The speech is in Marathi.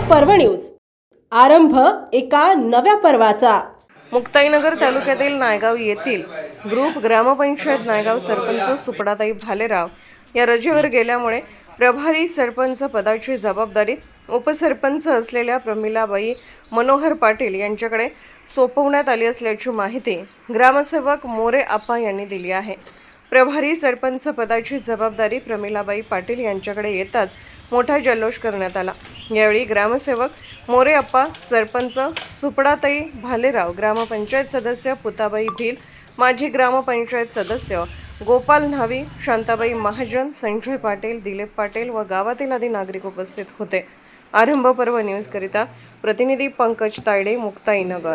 पर्व न्यूज. आरंभ एका नव्या पर्वाचा. मुक्ताईनगर तालुक्यातील नायगाव येथील ग्रुप ग्रामपंचायत नायगाव सरपंच सुपडाताई भालेराव या रजेवर गेल्यामुळे प्रभारी सरपंच पदाची जबाबदारी उपसरपंच असलेल्या प्रमिलाबाई मनोहर पाटील यांच्याकडे सोपवण्यात आली असल्याची माहिती ग्रामसेवक मोरे आप्पा यांनी दिली आहे. प्रभारी सरपंच पदाची जबाबदारी प्रमिलाबाई पाटील यांच्याकडे येताच मोठा जल्लोष करण्यात आला. यावेळी ग्रामसेवक मोरे अप्पा सरपंच सुपडाताई भालेराव ग्रामपंचायत सदस्य पुताबाई भील माजी ग्रामपंचायत सदस्य गोपाल न्हावी शांताबाई महाजन संजय पाटील दिलीप पाटील व गावातील आदी नागरिक उपस्थित होते. आरंभ पर्व न्यूजकरिता प्रतिनिधी पंकज तायडे मुक्ताईनगर